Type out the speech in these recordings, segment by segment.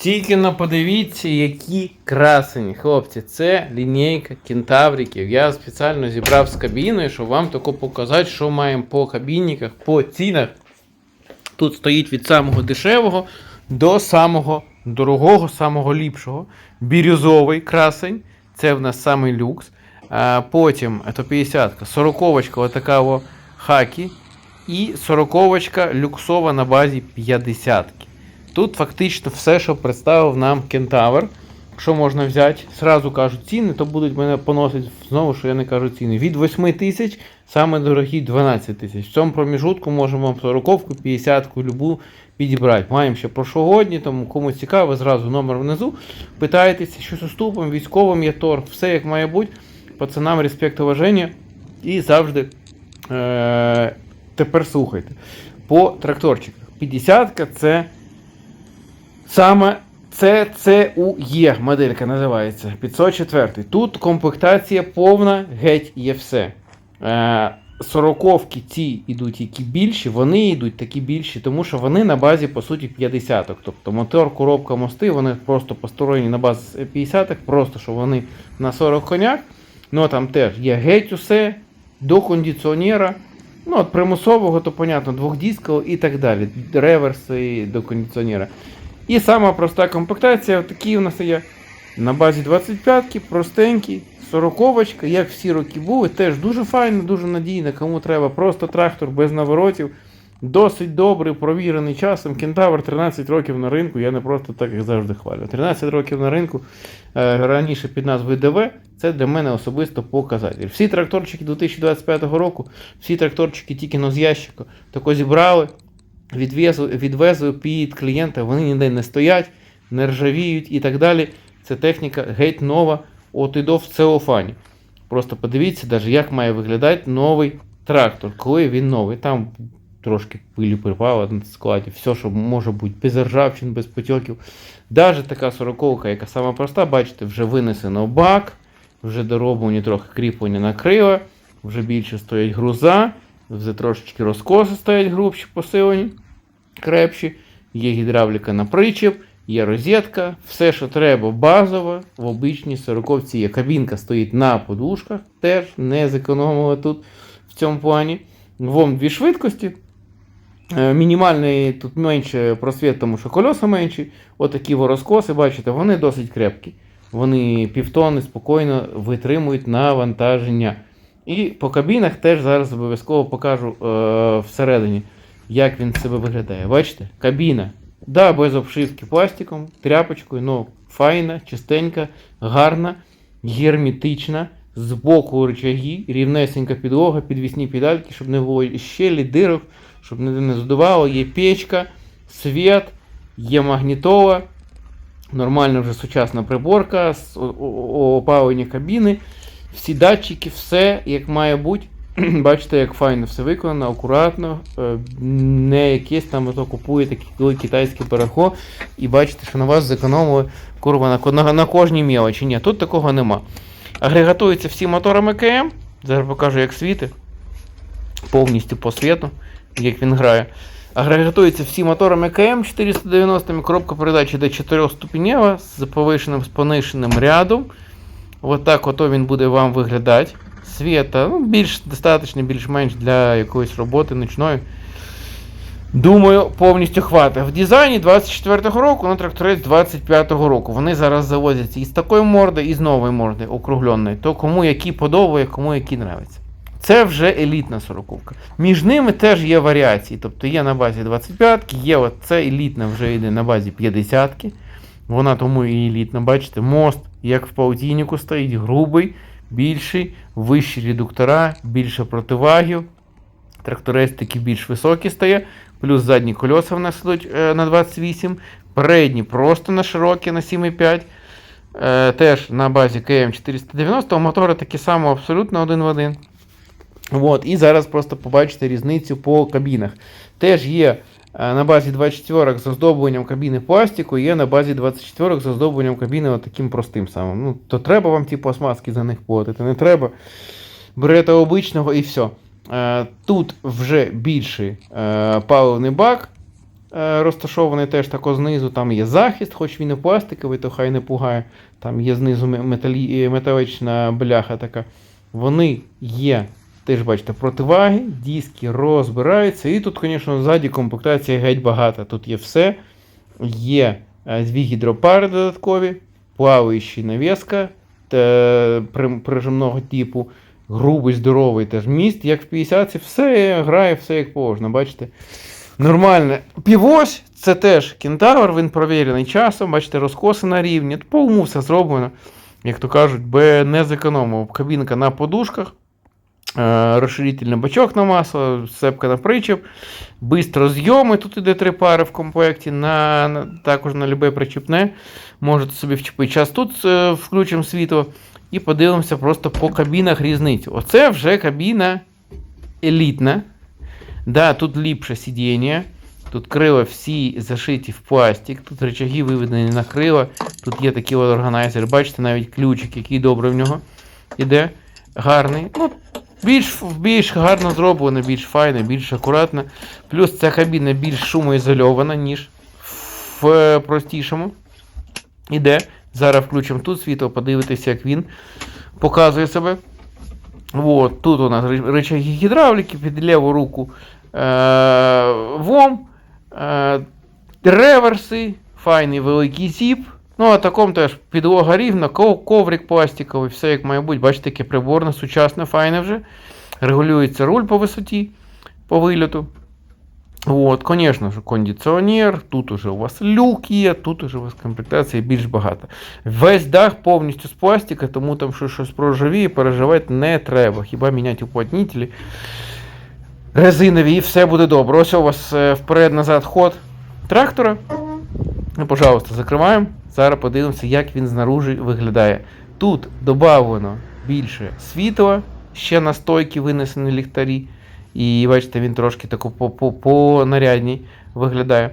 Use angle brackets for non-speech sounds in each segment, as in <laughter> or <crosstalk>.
Тільки на подивіться, які красені, хлопці. Це лінійка кентавриків. Я спеціально зібрав з кабіною, щоб вам тако показати, що маємо по кабінниках, по цінах. Тут стоїть від самого дешевого до самого дорогого, самого ліпшого. Бірюзовий красень. Це в нас самий люкс. А, потім це 50-ка, 40-очка, отака хакі. І 40-очка люксова на базі 50-ки. Тут фактично все, що представив нам Кентавр. Що можна взяти? Сразу кажу ціни, то будуть мене поносити знову, що я не кажу ціни. Від 8 тисяч, саме дорогі 12 тисяч. В цьому проміжутку можемо вам 40-ку, 50-ку, любу підібрати. Маємо ще прошлогодні, тому кому цікаво, зразу номер внизу. Питаєтеся, що з уступом, військовим є торг, все як має бути. Пацанам респект, уваження. І завжди е- тепер слухайте. По тракторчиках. 50-ка це саме CCUE моделька називається 504. Тут комплектація повна, геть є все. Е, Сороковки ці йдуть які більші, вони йдуть такі більші, тому що вони на базі, по суті, 50-ок. Тобто мотор, коробка, мости, вони просто построєні на базі 50-ок, просто що вони на 40 конях. Ну там теж є геть усе, до кондиціонера. Ну, от примусового, то понятно, двохдискового і так далі. Реверси до кондиціонера. І сама проста комплектація, такі у нас є на базі 25-ки, простенькі, 40-очка, як всі роки були, теж дуже файно, дуже надійно, кому треба. Просто трактор без наворотів. Досить добрий, провірений часом. Кентавр 13 років на ринку, я не просто так як завжди хвалю. 13 років на ринку е, раніше під назвою ДВ, це для мене особисто показатель. Всі тракторчики 2025 року, всі тракторчики тільки но з ящика, тако зібрали, відвезли, відвезли під клієнта, вони ніде не стоять, не ржавіють і так далі. Це техніка геть нова, от і до в целофані. Просто подивіться, даже, як має виглядати новий трактор, коли він новий. Там трошки пилі припало на складі, все, що може бути без ржавчин, без потьоків. Даже така сороковка, яка сама проста, бачите, вже винесено бак, вже дороблені трохи кріплення на крила, вже більше стоять груза, вже трошечки розкоси стоять грубші, посилені, крепші, є гідравліка на причіп, є розетка, все, що треба базово, в обичній сороковці є. Кабінка стоїть на подушках, теж не зекономили тут в цьому плані. Вон дві швидкості. Е, Мінімальний тут менше просвіт, тому що колеса менші. Отакі розкоси, бачите, вони досить крепкі. Вони півтони спокійно витримують навантаження. І по кабінах теж зараз обов'язково покажу е, всередині, як він себе виглядає. Бачите? Кабіна. Да, без обшивки пластиком, тряпочкою, ну файна, чистенька, гарна, герметична. Збоку рычаги, рівнесенька підлога, підвісні педальки, щоб не було щелі, дирок, щоб не, не задувало. Є печка, світ, є магнітола, нормальна вже сучасна приборка, опалення кабіни, всі датчики, все як має бути. <clears throat> Бачите, як файно все виконано, акуратно, е, не якесь там ото купує таке коли китайське перехо, і бачите, що на вас зекономили курва на, на, кожній мелочі. Ні, тут такого нема. Агрегатуються всі моторами КМ. Зараз покажу, як світить. Повністю по світу, як він грає. Агрегатуються всі моторами КМ 490 коробка передачі до 4 ступенєва з повишеним з пониженим рядом. От так ото він буде вам виглядати. Світа, ну, більш достатньо, більш-менш для якоїсь роботи ночної. Думаю, повністю хватить. В дизайні 24-го року на тракторець 25-го року. Вони зараз завозяться із такої морди, і з нової морди, округленої. То кому які подобає, кому які нравиться. Це вже елітна сороковка. Між ними теж є варіації. Тобто є на базі 25-ки, є от елітна вже йде на базі 50-ки. Вона тому і елітна. Бачите, мост, як в паутійнику стоїть, грубий, більший, вищі редуктора, більше противагів. Тракторець такий більш високий стає, плюс задні колеса в нас йдуть е, на 28, передні просто на широкі на 7,5. Е, теж на базі КМ 490, мотори такі самі абсолютно один в один. От, і зараз просто побачите різницю по кабінах. Теж є на базі 24 з оздобленням кабіни пластику, є на базі 24 з оздобленням кабіни таким простим самим. Ну, то треба вам ті пластмаски за них платити, не треба. Берете обичного і все. Е, Тут вже більший е, паливний бак, е, розташований теж тако знизу. Там є захист, хоч він і пластиковий, то хай не пугає. Там є знизу ме- металі... е, металична бляха така. Вони є, теж бачите, противаги, диски розбираються. І тут, звісно, ззаді комплектація геть багата. Тут є все. Є е, дві гідропари додаткові, плаваючий навіска та прижимного типу, грубий, здоровий теж міст, як в 50 все грає, все як положено, бачите. Нормальне. Півось це теж кентавр, він провірений часом, бачите, розкоси на рівні. По уму все зроблено, як то кажуть, би не зекономив. Кабінка на подушках, е, розширительний бачок на масло, сепка на причіп, бистро зйоми. Тут іде три пари в комплекті, на, на, також на любе причіпне. Можете собі вчепити. Час тут е, включимо світло і подивимося просто по кабінах різницю. Оце вже кабіна елітна. Да, тут ліпше сидіння. Тут крила всі зашиті в пластик, тут рычаги виведені на крила, тут є такий органайзер, бачите, навіть ключик, який добре в нього іде. Гарний. Ну, більш, більш гарно зроблено, більш файно, більш акуратно. Плюс ця кабіна більш шумоізольована, ніж в е, простішому. Іде. Зараз включимо тут світло, подивитися, як він показує себе. Вот, тут у нас ры- гідравліки, під ліву руку е- ВОМ, е- реверси, файний великий зіп. Ну, а таком теж підлога рівна, ков- коврик пластиковий, все як має бути. Бачите, таке приборне, сучасне, файне вже. Регулюється руль по висоті, по вильоту. Вот, конечно же, кондиціонер, тут уже у вас люк є, тут уже у вас комплектації більш багато. Весь дах повністю з пластика, тому там що щось проржавіє, переживати не треба. Хіба міняти уплотнителі резинові і все буде добре. Ось у вас е, вперед-назад ход трактора. Ну, пожалуйста, закриваємо. Зараз подивимося, як він знаружи виглядає. Тут додавлено більше світла, ще на стойки винесені ліхтарі. І бачите, він трошки тако по, по, по нарядній виглядає.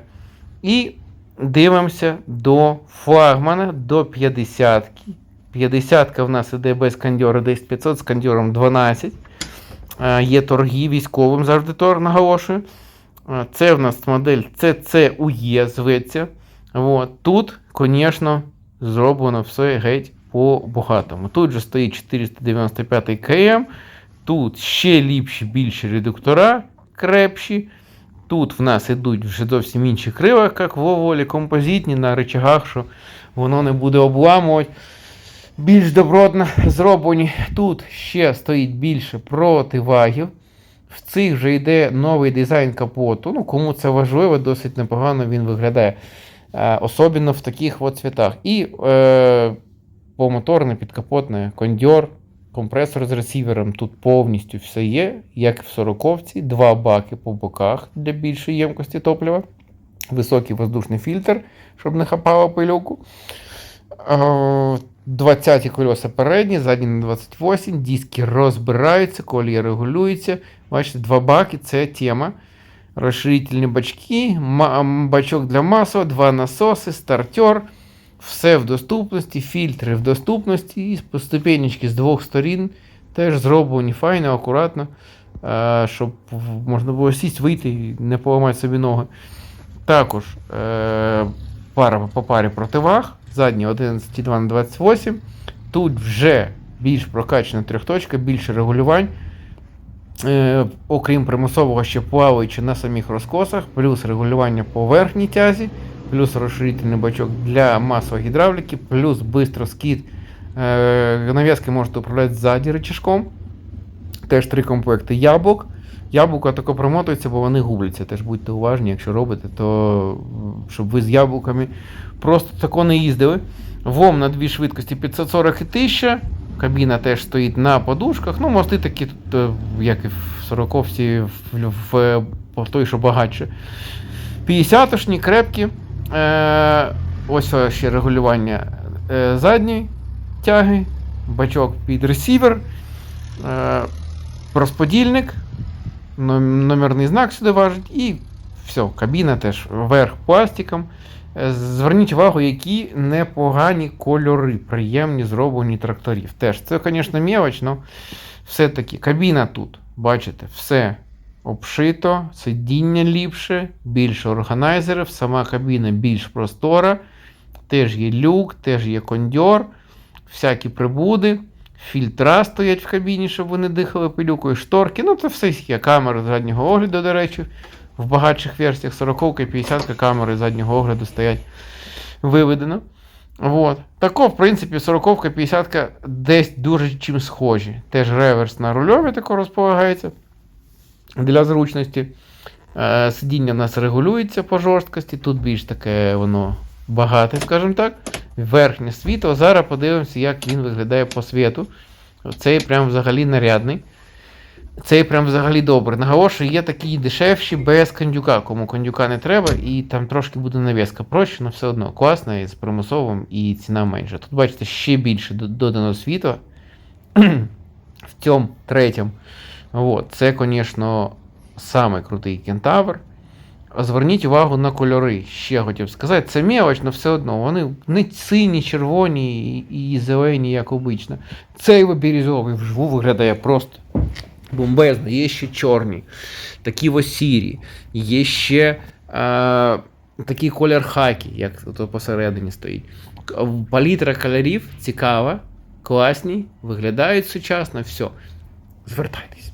І дивимося до флагмана, до 50-ки. 50-ка в нас іде без кондьора 10500 з кондьором 12. Е, Є торги військовим завжди тор наголошую. Е, Це в нас модель CCUE зветься. От. Тут, звісно, зроблено все геть по-багатому. Тут же стоїть 495 КМ. Тут ще ліпші, більші редуктора, крепші. Тут в нас ідуть вже зовсім інші крила, як в Оволі, композитні на речагах, що воно не буде обламувати. Більш добротно зроблені. Тут ще стоїть більше противагів. В цих вже йде новий дизайн капоту. Ну, кому це важливо, досить непогано він виглядає. Е, особливо в таких от цвітах. І е, помоторне, підкапотне кондьор, компресор з ресівером. Тут повністю все є, як в сороковці, два баки по боках для більшої ємкості топлива, високий воздушний фільтр, щоб не хапало пилюку. Е, 20 колеса передні, задні на 28, диски розбираються, колії регулюються. Бачите, два баки це тема. Розширительні бачки, бачок для масла, два насоси, стартер. Все в доступності, фільтри в доступності, і ступенечки з двох сторін теж зроблені файно, акуратно, щоб можна було сість, вийти і не поламати собі ноги. Також е, пара по парі противаг, задні 11,2 на 28. Тут вже більш прокачана трьохточка, більше регулювань. Е, окрім примусового ще плаваючи на самих розкосах, плюс регулювання по верхній тязі, плюс розширительний бачок для масової гідравліки, плюс бистро скид. Е, нав'язки можете управляти ззаді рычажком. Теж три комплекти яблук. Яблука тако промотуються, бо вони губляться. Теж будьте уважні, якщо робите, то щоб ви з яблуками просто тако не їздили. ВОМ на дві швидкості 540 і 1000. Кабіна теж стоїть на подушках. Ну, мости такі, тут, е, як і в 40-ці, в, в, в той, що багатше. 50-шні, крепкі. Е, ось е, ще регулювання е, задньої тяги, бачок під ресівер, е, розподільник, номерний знак сюди важить, і все, кабіна теж верх пластиком. Е, Зверніть увагу, які непогані кольори, приємні зроблені тракторів. Теж це, звісно, мелоч, але все-таки кабіна тут, бачите, все обшито, сидіння ліпше, більше органайзерів, сама кабіна більш простора, теж є люк, теж є кондьор, всякі прибуди, фільтра стоять в кабіні, щоб вони дихали пилюкою, шторки. Ну, це все є камери заднього огляду, до речі. В багатших версіях 40 і 50 камери заднього огляду стоять виведено. Вот. Тако, в принципі, 40 50 десь дуже чим схожі. Теж реверс на рульові тако розполагається для зручності. Е, Сидіння в нас регулюється по жорсткості, тут більш таке воно багате, скажімо так. Верхнє світло. Зараз подивимося, як він виглядає по світу. Цей прям взагалі нарядний. Цей прям взагалі добре. Наголошую, є такі дешевші без кондюка, кому кондюка не треба, і там трошки буде навіска проще, але все одно класна і з примусовим, і ціна менша. Тут бачите ще більше до- додано світла. <clears throat> в цьому третьому. От. Це, звісно, самий крутий кентавр. Зверніть увагу на кольори. Ще хотів сказати, це мелоч, але все одно. Вони не сині, червоні і, зелені, як обично. Цей бірюзовий вживу виглядає просто бомбезно. Є ще чорні, такі ось сірі, є ще е, такий колір хакі, як тут посередині стоїть. Палітра кольорів цікава, класні, виглядають сучасно, все. Звертайтесь.